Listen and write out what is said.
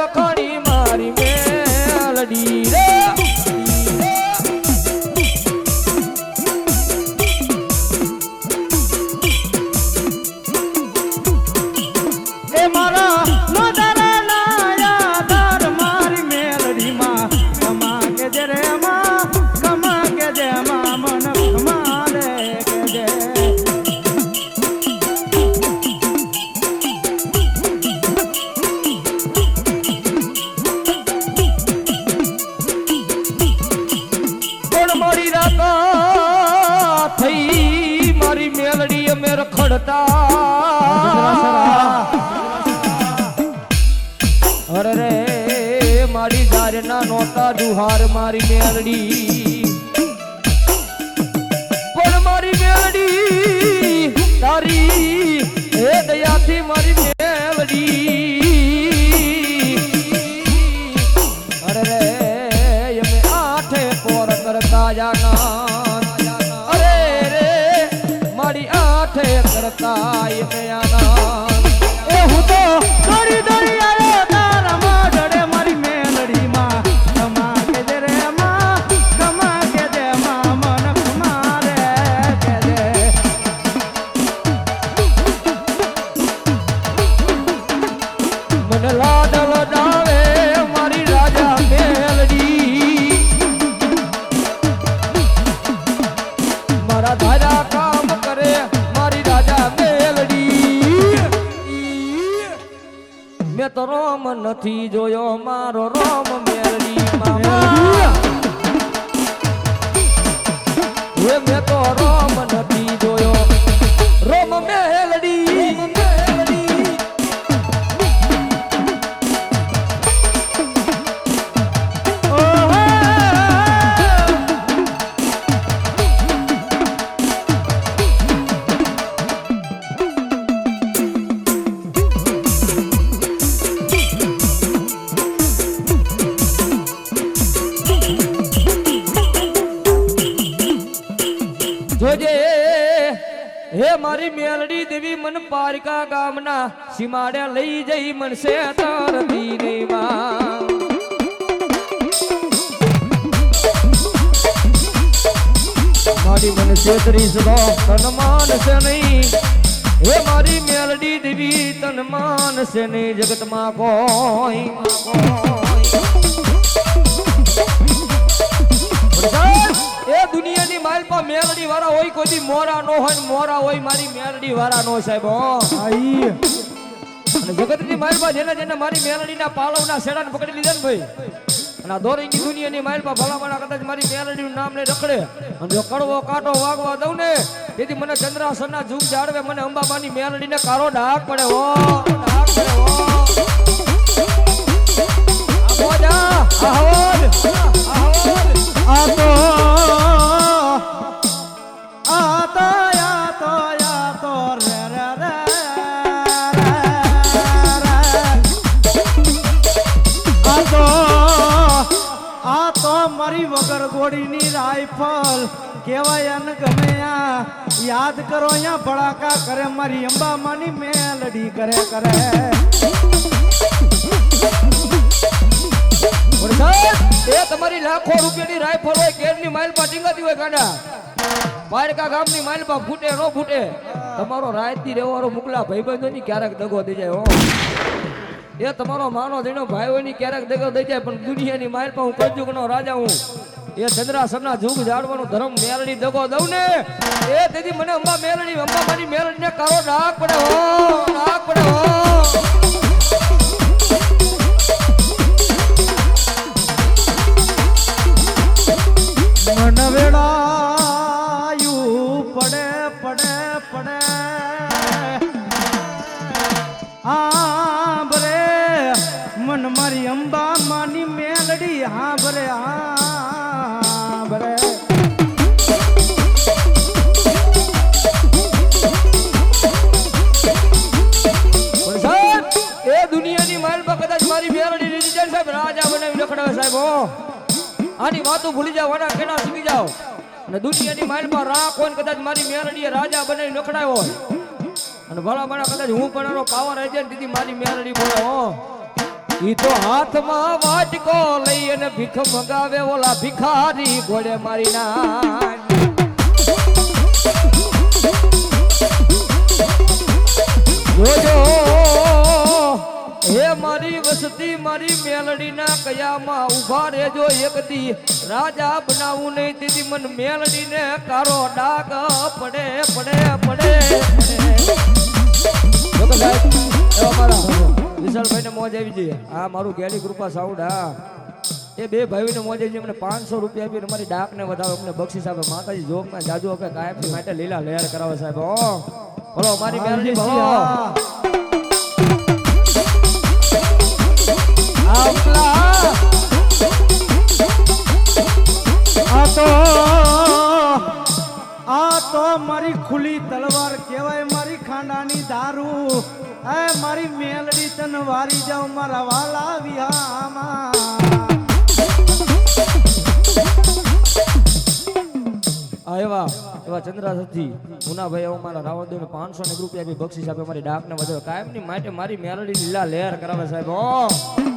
લખણી મારી મેલડી રે. મારા મેલડી અમે રખડતા અરે રે, મારી દારના નોતા જુહાર મારી મેલડી. પણ મારી મેલડી, તારી હે દયાથી મારી મેલડી. અરે રે અમે આઠે પોર કરતા જાના આઠે કરતા નથી જોયો મારો રોમ મેળવી મામા. મેં તો રોમ નથી જોયો. હે મારી મેલડી દેવી, મન પારકા ગામના સીમાડ્યા લઈ જઈ મનસે તારની માં મારી મન છેતરી સદો તન માન છે નહીં. હે મારી મેલડી દેવી, તન માન છે નહીં. જગતમાં કોઈ. એ દુનિયાની માલ પર મેલડી વાળા હોય કોઈ મોરા નો હોય મોરા હોય મારી મેલડી વાળા નો સાહેબ હો. આઈ. અને જગતની માલ પર જેને જેને મારી મેલડીના પાલવના શેડાને પકડી લીધા ને ભાઈ અને આ દોરીની દુનિયાની માલ પર ભલામણા કદાચ મારી મેલડીનું નામ લઈ રખડે. અને જો કડવો કાંટો વાગવા દઉં ને તેથી મને ચંદ્રાસનના જુગ જાળવે મને અંબાબાની મેલડીને કારો ડાક પડે હો. ડાક પડે હો. આ ગોળીની રાઇફલ કેવાય અન ગમે યાદ કરો અહીંયા ભડાકા કરે, મારી અંબામાની મેલડી કરે કરે. એ તમારી લાખો રૂપિયાની રાઇફલ હોય, કેરની માઇલ પર ટીંગાતી હોય ગાંડા. બારકા ગામની માઇલ પર ફૂટે, નો ફૂટે. તમારો રાયતી રહેવાનો મુકલા ભાઈબંધો ની ક્યારેક દગો થઈ જાય, હો. એ તમારો માનો જેનો ભાઈ હોયની ક્યારેક દગો થઈ જાય, પણ દુનિયાની માઇલ પર હું કંજુકનો રાજા હું. એ ચંદ્રાસરના જુગ જાળવાનું ધર્મ મેલડી દગો દઉં ને. એ તેથી મને અંબા મેલડી અંબા મારી મેલડીને કારો નાક પડે હો, નાક પડે હો. સાહેબ. આની વાતો ભૂલી જાઓ આના કેના શીખી જાઓ. અને દુનિયાની માઇલમાં રાખ હોય કદાચ મારી મેરડીએ રાજા બનાવી નખડાયો હોય. અને ભલા ભલા કદાચ હું પણ પાવર ને દીદી મારી મેરડી બોલે હો. ઈ તો હાથમાં વાટકો લઈ અને ભીખ મગાવે ઓલા ભિખારી ઘોડે મારી ના જોજો. હે મારી વસતી મારી મેલડીના કયામાં ઊભા રહેજો એક દી રાજા બનાવું નહીં તેથી મન મેલડીને કારો ડાગ પડે પડે પડે સાહેબ વિશાલભાઈને મોજ આવી જઈએ. આ મારું ગેલી કૃપા સાઉન્ડ હા. એ બે ભાઈઓને મોજ આવી મને પાંચસો રૂપિયા આપીને અમારી ડાકને વધારો. અમને બક્ષીસ આપે. માતાજી જોગમાં જાજુ આપે. કાયમ માટે લીલા લહેર કરાવે સાહેબ ઓ બોલો મારી મેરડી તો આ તો મારી ખુલ્લી તલવાર કહેવાય, મારી ખાંડાની દારૂ. એ મારી મેલડી તન વારી જાઉં, મારા વાલા વિહામાં એવા એવા ચંદ્રાસજી મુનાભાઈ એવા મારા રાવણદેવને પાંચસો ને રૂપિયા બી બક્ષીસ આપે, મારી ડાકને વધાવે કાયમની માટે મારી મેલડી લીલા લહેર કરાવે સાહેબ ઓ